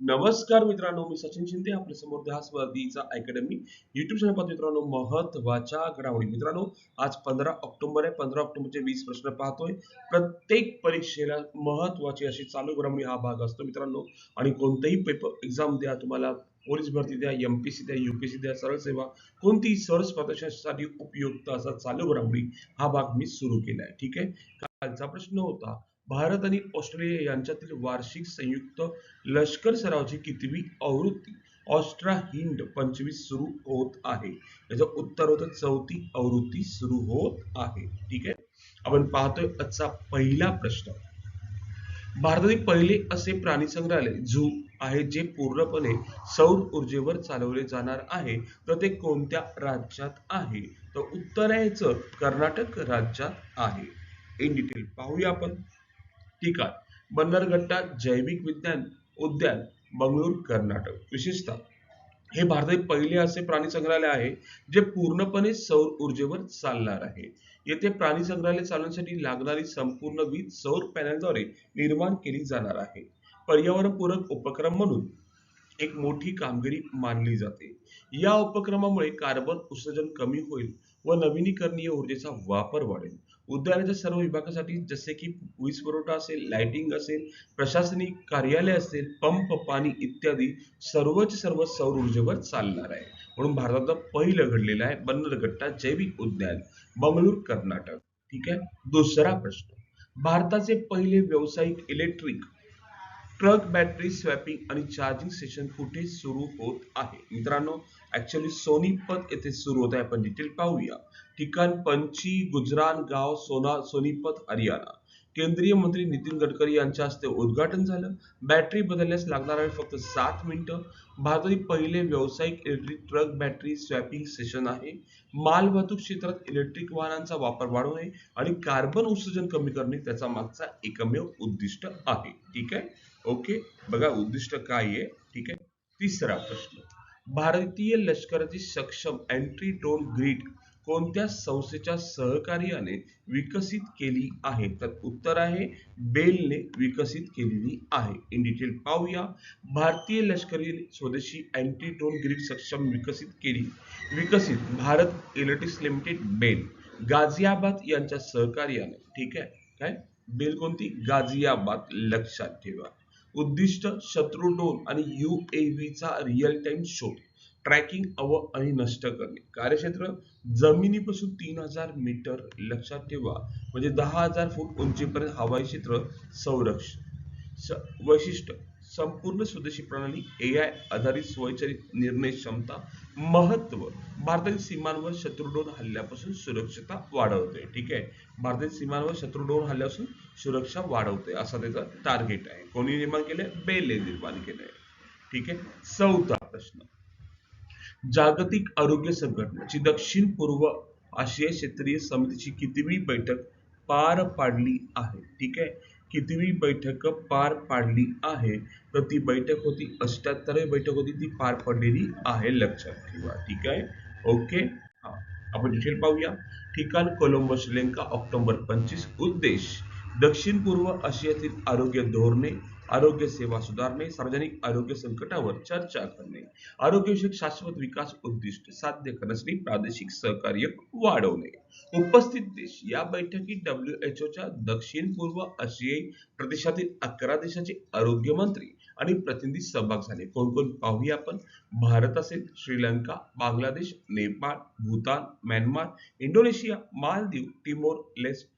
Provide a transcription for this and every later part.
नमस्कार मित्रांनो मी सचिन शिंदे आपल्यासमोर ध्यास स्पर्धीचा अकॅडमी युट्यूब चॅनल पाहतो मित्रांनो महत्त्वाच्या घडामोडी. मित्रांनो आज पंधरा ऑक्टोबर आहे. पंधरा ऑक्टोबरचे वीस प्रश्न पाहतोय. प्रत्येक परीक्षेला महत्वाची अशी चालू घडामोडी हा भाग असतो मित्रांनो. आणि कोणतेही पेपर एक्झाम द्या तुम्हाला पोलीस भरती द्या एमपीसी द्या युपीसी द्या सरळ सेवा कोणतीही सरळ प्रवेशासाठी उपयुक्त असा चालू घडामोडी हा भाग मी सुरू केला आहे ठीक आहे? कालचा प्रश्न होता भारत आणि ऑस्ट्रेलिया यांच्यातील वार्षिक संयुक्त लष्कर सरावची कितवी आवृत्ती? ऑस्ट्रा हिंड पंचवीस सुरू होत आहे. याचं उत्तर होतं चौथी आवृत्ती सुरू होत आहे. ठीक आहे? आपण पाहतोय आजचा पहिला प्रश्न. भारतातील पहिले असे प्राणी संग्रहालय झू आहे जे पूर्णपणे सौर ऊर्जेवर चालवले जाणार आहे. तर ते कोणत्या राज्यात आहे? तर उत्तर आहे याचं कर्नाटक राज्यात आहे. इन डिटेल पाहूया आपण. ठिकाण बन्नरघट्टा जैविक विज्ञान उद्यान बंगळूर कर्नाटक. विशेषतः हे भारतातील पहिले असे प्राणी संग्रहालय आहे जे पूर्णपणे सौर ऊर्जेवर चालणार आहे. येथे प्राणी संग्रहालय चालवण्यासाठी लागणारी संपूर्ण वीज सौर पॅनलद्वारे निर्माण केली जाणार आहे. पर्यावरणपूरक उपक्रम म्हणून एक मोठी कामगिरी मानली जाते. या उपक्रमामुळे कार्बन उत्सर्जन कमी होईल व नवीनीकरणीय ऊर्जेचा वापर वाढेल. उद्यानाच्या सर्व विभागासाठी जसे की वीज पुरवठा असेल लाइटिंग असेल प्रशासनिक कार्यालय असेल पंप पाणी इत्यादी सर्वच सर्व सौर ऊर्जेवर चालणार आहे. म्हणून भारताचं पहिलं घडलेलं आहे बन्नरगट्टा जैविक उद्यान बंगळूर कर्नाटक. ठीक आहे? दुसरा प्रश्न. भारताचे पहिले व्यावसायिक इलेक्ट्रिक ट्रक बॅटरी स्वॅपिंग आणि चार्जिंग सेशन कुठे सुरू होत आहे. मित्रांनो ऍक्च्युली सोनीपत येथे सुरू होत आहे. आपण डिटेल पाहूया. ठिकाण पंची गुजरान गाव सोना सोनीपत हरियाणा. केंद्रीय मंत्री नितीन गडकरी यांच्या हस्ते उद्घाटन झालं. बॅटरी बदलण्यास लागणार आहे फक्त सात मिनिटं. भारतातील पहिले व्यावसायिक electric truck battery swapping session आहे. माल वाहतूक क्षेत्रात इलेक्ट्रिक वाहनांचा वापर वाढवणे आणि कार्बन उत्सर्जन कमी करणे त्याचा मागचा एकमेव उद्दिष्ट आहे. ठीक आहे? ओके? बघा उद्दिष्ट काय आहे? ठीक आहे? तिसरा प्रश्न. भारतीय लष्कराची सक्षम अँटी ड्रोन ग्रीड कोणत्या संस्थेच्या सहकार्याने विकसित केली आहे? तर उत्तर आहे बेलने विकसित केलेली आहे. इन डिटेल पाहूया. भारतीय लष्करी स्वदेशी अँटी ड्रोन ग्रीड सक्षम विकसित केली. विकसित Bharat electrics limited BEL. Ghaziabad यांच्या सहकार्याने. ठीक आहे? काय? बेल कोणती? गाझियाबाद. लक्षात ठेवा. उद्दिष्ट शत्रू ड्रोन आणि चा रिअल टाइम शोध. ट्रॅकिंग अव आणि नष्ट करणे. कार्यक्षेत्र जमिनीपासून तीन हजार मीटर लक्षात ठेवा. म्हणजे दहा हजार फूट उंचीपर्यंत हवाई क्षेत्र संरक्षण. वैशिष्ट्य. संपूर्ण स्वदेशी प्रणाली ए आय आधारित स्वयंचलित निर्णय क्षमता महत्त्व. भारतातील सीमांवर शत्रुडोन हल्ल्यापासून सुरक्षता वाढवते. ठीक आहे? भारतातील सीमांवर शत्रुडोन हल्ल्यापासून सुरक्षा वाढवते असा त्याचा टार्गेट आहे. कोणी निर्माण केलंय? बेले निर्माण केले ठीक आहे? चौथा प्रश्न. जागतिक आरोग्य संघटनेची दक्षिण पूर्व आशिया क्षेत्रीय समितीची कितवी बैठक पार पाडली आहे? ठीक आहे? कितवी बैठक पार पाडली आहे? तर ती बैठक होती अष्ट्याहत्तरवी बैठक होती ती पार पडलेली आहे लक्षात ठेवा. ठीक आहे? ओके? हा. आपण डिटेल पाहूया. ठिकाण कोलंबो श्रीलंका ऑक्टोबर पंचवीस. उद्देश. दक्षिण पूर्व आशियातील आरोग्य धोरणे आरोग्य सेवा सुधारणे सार्वजनिक आरोग्य संकटावर चर्चा करणे आरोग्यविषयक शाश्वत विकास उद्दिष्ट साध्य करण्यासाठी प्रादेशिक सहकार्य वाढवणे. उपस्थित देश या बैठकीत डब्ल्यू एच ओच्या दक्षिण पूर्व आशियाई प्रदेशातील अकरा देशाचे आरोग्य मंत्री आणि प्रतिनिधी सहभाग झाले. कोण कोण पाहूया आपण. भारत असेल Sri Lanka Bangladesh Nepal Bhutan Myanmar Indonesia Maldives Timor Leste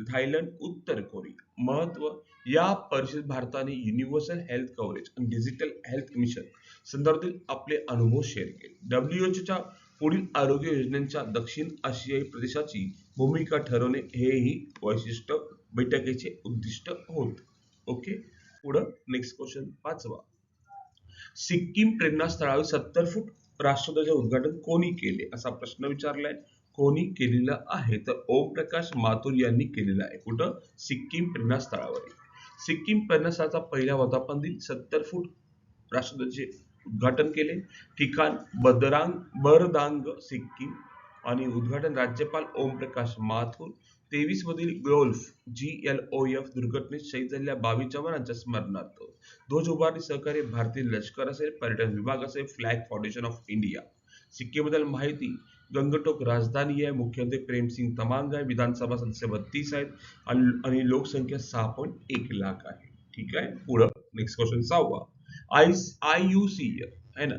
Thailand उत्तर कोरिया. महत्त्व या परिषद भारताने युनिव्हर्सल हेल्थ कव्हरेज आणि डिजिटल हेल्थ मिशन संदर्भातील आपले अनुभव शेअर केले. डब्ल्यूएचओच्या पुढील आरोग्य योजनांच्या दक्षिण आशियाई प्रदेशाची भूमिका ठरवणे हेही वैशिष्ट्य बैठकीचे उद्दिष्ट होत. ओके पुढं नेक्स्ट क्वेश्चन पाचवा. सिक्कीम प्रेरणास्थळावर सत्तर फूट राष्ट्रध्वजाचे उद्घाटन कोणी केले? असा प्रश्न विचारलाय. कोणी केलेलं आहे? तर ओमप्रकाश माथुर यांनी केलेलं आहे. कुठं? सिक्कीम प्रेरणास्थळावर सिक्कीम प्रेरणास्थळाचा पहिला वर्धापन दिन सत्तर फूट राष्ट्रध्वजाचे उद्घाटन केले. ठिकाण बदरांग बरदांग सिक्कीम आणि उद्घाटन राज्यपाल ओमप्रकाश माथुर. तेवीस मधील golf G L O F दुर्घटनेत शहीद झालेल्या बावीस जवानांच्या स्मरणार्थ. ध्वज उभारणी सहकारी भारतीय लष्कर असेल पर्यटन विभाग असेल फ्लॅग फाउंडेशन ऑफ इंडिया. सिक्कीमबद्दल माहिती गंगटोक राजधानी आहे. मुख्यमंत्री प्रेमसिंग तमांग आहे. विधानसभा सदस्य बत्तीस आहेत. आणि आणि लोकसंख्या सहा पॉईंट एक लाख आहे. ठीक आहे? पुढं नेक्स्ट क्वेश्चन सहावा. आय आय यू सी आहे ना?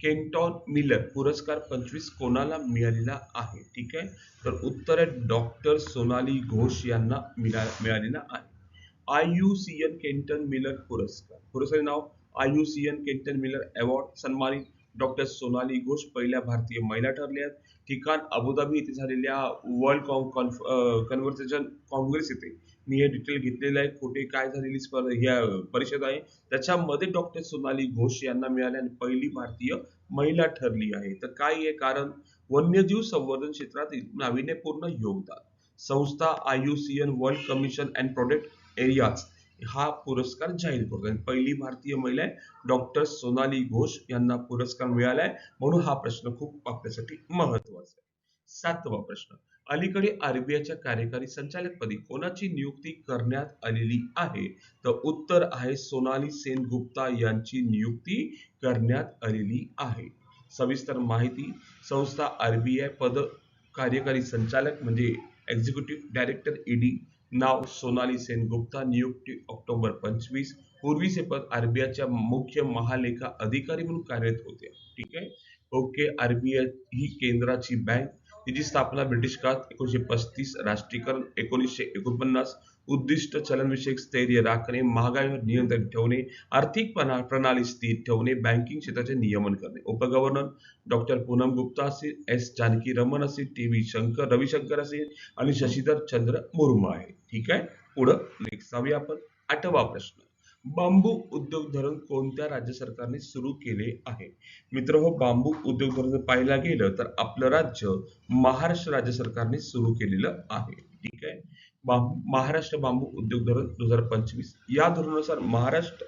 केंटॉन मिलर पुरस्कार पंचवीस कोणाला मिळालेला आहे? ठीक आहे? तर उत्तर आहे डॉक्टर सोनाली घोष यांना मिळा मिळालेला आहे. I U C N Kenton Miller पुरस्कार. पुरस्कार नाव I U C N Kenton Miller award सन्मानित डॉक्टर सोनाली घोष पहिल्या भारतीय महिला ठरल्या आहेत. ठिकाण अबुधाबी येथे झालेल्या वर्ल्ड कन्व्हर्सेशन काँग्रेस येथे मी हे डिटेल घेतलेलं आहे. कुठे काय झालेली स्पर्धा ह्या परिषद आहे. त्याच्यामध्ये डॉक्टर सोनाली घोष यांना मिळाल्या आणि पहिली भारतीय महिला ठरली आहे. तर काय आहे कारण? वन्यजीव संवर्धन क्षेत्रातील नाविन्यपूर्ण योगदान. संस्था IUCN world commission and protect areas हा पुरस्कार जाहीर करतो पहिली भारतीय महिला आहे. डॉक्टर सोनाली घोष यांना पुरस्कार मिळालाय. म्हणून हा प्रश्न खूप आपल्यासाठी महत्त्वाचा आहे. सातवा प्रश्न. अलीकडे आरबीआयच्या कार्यकारी संचालकपदी कोणाची नियुक्ती करण्यात आलेली आहे? तर उत्तर आहे सोनाली सेन गुप्ता यांची नियुक्ती करण्यात आलेली आहे. सविस्तर माहिती संस्था आरबीआय पद कार्यकारी संचालक म्हणजे एक्झिक्युटिव्ह डायरेक्टर ईडी नाव सोनाली सेनगुप्ता नियुक्ती ऑक्टोबर पंचवीस. पूर्वीचे पद आरबीआयच्या मुख्य महालेखा अधिकारी म्हणून कार्यरत होते. ठीक आहे? ओके आरबीआय ही केंद्राची बँक तिची स्थापना ब्रिटिश काळात एकोणीशे पस्तीस राष्ट्रीयकरण एकोणीसशे एकोणपन्नास. उद्दिष्ट चलनविषयक स्थैर्य राखणे महागाईवर नियंत्रण ठेवणे आर्थिक प्रणाली स्थिर ठेवणे बँकिंग क्षेत्राचे नियमन करणे. उपगव्हर्नर डॉक्टर पूनम गुप्ता असेल एस जानकी रमन असेल टी व्ही शंकर रविशंकर असेल आणि शशीधर चंद्र मुर्मू आहे. ठीक आहे? पुढं नेक्स्ट जाऊया आपण. आठवा प्रश्न. बांबू उद्योग धरण कोणत्या राज्य सरकारने सुरू केले आहे? मित्र हो बांबू उद्योग धरण जर पाहायला गेलं तर आपलं राज्य महाराष्ट्र राज्य सरकारने सुरू केलेलं आहे. ठीक आहे? महाराष्ट्र बांबू उद्योग धोरण दोन हजार पंचवीस. या धोरणानुसार महाराष्ट्र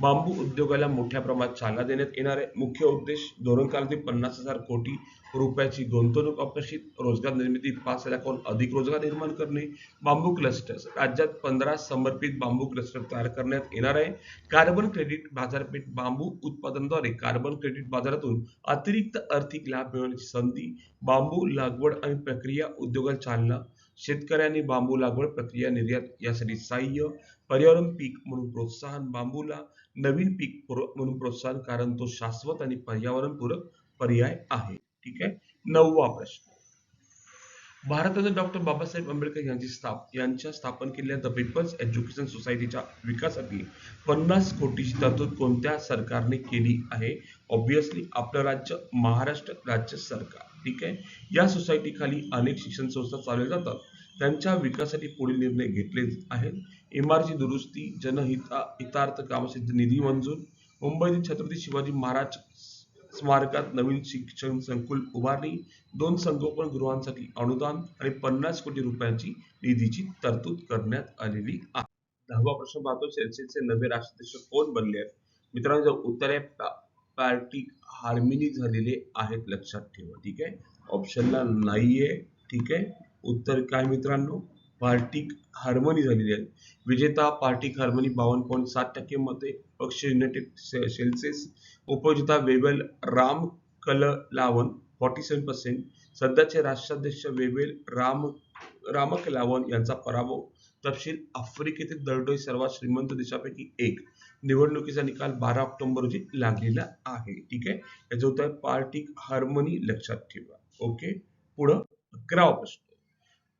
बांबू उद्योगाला मोठ्या प्रमाणात चालना देण्यात येणार आहे. मुख्य उद्देश धोरण कालावधी पन्नास हजार कोटी रुपयाची गुंतवणूक अपेक्षित रोजगार निर्मिती पाच लाखाहून अधिक रोजगार निर्माण करणे बांबू क्लस्टर्स राज्यात पंधरा समर्पित बांबू क्लस्टर तयार करण्यात येणार आहे. कार्बन क्रेडिट बाजारपेठ बांबू उत्पादनाद्वारे कार्बन क्रेडिट बाजारातून अतिरिक्त आर्थिक लाभ मिळवण्याची संधी बांबू लागवड आणि प्रक्रिया उद्योगाला चालना शेतकऱ्यांनी बांबू लागवड प्रक्रिया निर्यात यासाठी सहाय्य पर्यावरण पीक म्हणून प्रोत्साहन बांबूला नवीन पीक म्हणून प्रोत्साहन कारण तो शाश्वत आणि पर्यावरणपूरक पर्याय आहे. ठीक आहे? नववा प्रश्न. भारताचे डॉक्टर बाबासाहेब आंबेडकर यांची स्थाप यांच्या स्थापन केलेल्या द पीपल्स एज्युकेशन सोसायटीच्या विकासासाठी पन्नास कोटीची तरतूद कोणत्या सरकारने केली आहे? ऑब्विसली आपलं राज्य महाराष्ट्र राज्य सरकार ठीक आहे? या सोसायटीखाली अनेक शिक्षण संस्था चालवल्या जातात. त्यांच्या विकासासाठी पुढील निर्णय घेतले आहेत. इमारती दुरुस्ती जनहिता हितार्थ कामसिद्ध निधी मंजूर मुंबईतील छत्रपती शिवाजी महाराज स्मारकात नवीन शिक्षण संकुल उभारणी दोन संगोपन गृहांसाठी अनुदान आणि पन्नास कोटी रुपयांची निधीची तरतूद करण्यात आलेली आहे. दहावा प्रश्न पाहतो चर्चेचे नवे राष्ट्राध्यक्ष कोण बनले आहेत? मित्रांनो जर उत्तर आहे पार्टी हार्मिनी झालेले आहेत लक्षात ठेवा ठीक आहे? ऑप्शनला नाहीये ठीक आहे? उत्तर काय मित्रांनो? पार्टिक हार्मनी झालेली आहे विजेता पार्टिक हार्मनी बावन्न पॉईंट सात टक्के मते पक्ष युनायटेड से- उपयोजिता वेवेल वेबल Ramkalawan forty seven percent सध्याचे राष्ट्राध्यक्ष वेवेल राम रामकलावन यांचा पराभव तपशील आफ्रिकेतील दरडोई सर्वात श्रीमंत देशापैकी एक. निवडणुकीचा निकाल बारा ऑक्टोबर रोजी लागलेला आहे. ठीक आहे? याचं उत्तर पार्टी हार्मनी लक्षात ठेवा. ओके? पुढं अकरावा प्रश्न.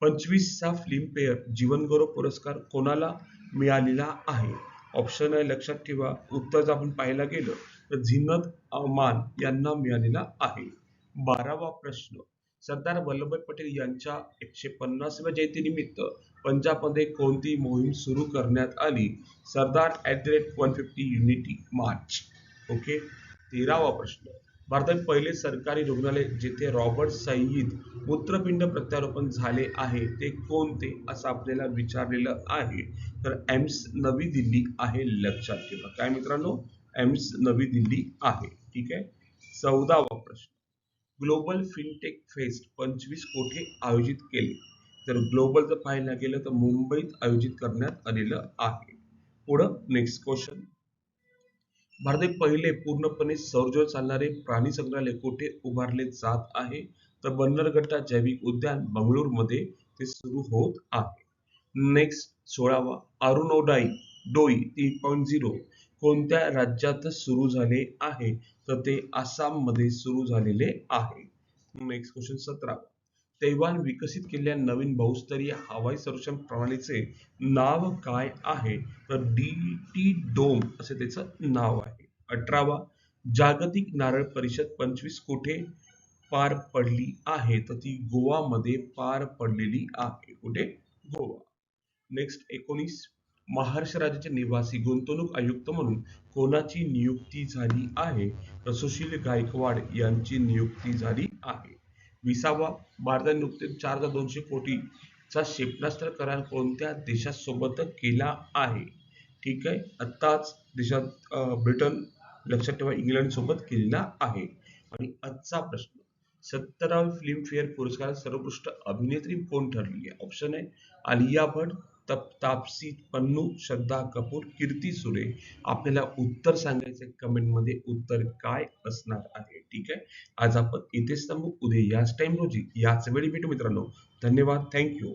पंचवीसचा फिल्मफेअर जीवनगौरव पुरस्कार कोणाला मिळालेला आहे? ऑप्शन आहे लक्षात ठेवा. उत्तर जर आपण पाहायला गेलं. झिनत अमान यांना मिळालेला आहे. बारावा प्रश्न. सरदार वल्लभभाई पटेल यांच्या एकशे पन्नासव्या जयंतीनिमित्त पंजाबमध्ये कोणती मोहीम सुरू करण्यात आली? Sardar at the rate one fifty unity march okay तेरावा प्रश्न. भारतात पहिले सरकारी रुग्णालय जेथे रॉबर्ट सईद मूत्रपिंड प्रत्यारोपण झाले आहे ते कोणते असं आपल्याला विचारलेलं आहे? तर एम्स नवी दिल्ली आहे लक्षात ठेवा. काय मित्रांनो? एम्स नवी दिल्ली आहे. ठीक आहे? चौदावा प्रश्न. ग्लोबल फिनटेक फेस्ट पंचवीस कोठे आयोजित केले? तर ग्लोबल जर पाहायला गेलं तर मुंबईत आयोजित करण्यात आलेलं आहे. पुढं नेक्स्ट क्वेश्चन भारतातील पहिले पूर्णपणे सौरजवर चालणारे प्राणी संग्रहालय कुठे उभारले जात आहे? तर बन्नरगट्टा जैविक उद्यान बंगळुरूमध्ये ते सुरू होत आहे. नेक्स्ट सोळावा. अरुणोडाई डोई तीन पॉईंट झिरो कोणत्या राज्यात सुरू झाले आहे? तर ते आसाममध्ये सुरू झालेले आहे. नेक्स्ट क्वेश्चन सतरा. तैवान विकसित केलेल्या नवीन बहुस्तरीय हवाई संरक्षण प्रणालीचे नाव काय आहे? तर डी टी डोम असे त्याचं नाव आहे. अठरावा. जागतिक नारळ परिषद पंचवीस कुठे पार पडली आहे? तर ती गोवामध्ये पार पडलेली आहे. कुठे? गोवा. नेक्स्ट एकोणीस. महाराष्ट्र राज्याचे निवासी गुंतवणूक आयुक्त म्हणून कोणाची नियुक्ती झाली आहे? तर सुशील गायकवाड यांची नियुक्ती झाली आहे. विसावा भारताने नुकतेच चार हजार दोनशे कोटीचा क्षेपणास्त्र करार कोणत्या देशासोबत केला आहे? ठीक आहे आत्ताच देशात ब्रिटन लक्षात ठेवा इंग्लंड सोबत केलेला आहे. आणि आजचा प्रश्न सत्तरावे फिल्मफेअर पुरस्कार सर्वोत्कृष्ट अभिनेत्री कोण ठरली आहे? ऑप्शन आहे आलिया भट तप तापसी पन्नू श्रद्धा कपूर कीर्ती सुरे. आपल्याला उत्तर सांगायचे कमेंटमध्ये उत्तर काय असणार आहे? ठीक आहे? आज आपण इथेच थांबू. उद्या याच टाइम रोजी याच वेळी भेटू मित्रांनो. धन्यवाद. थँक्यू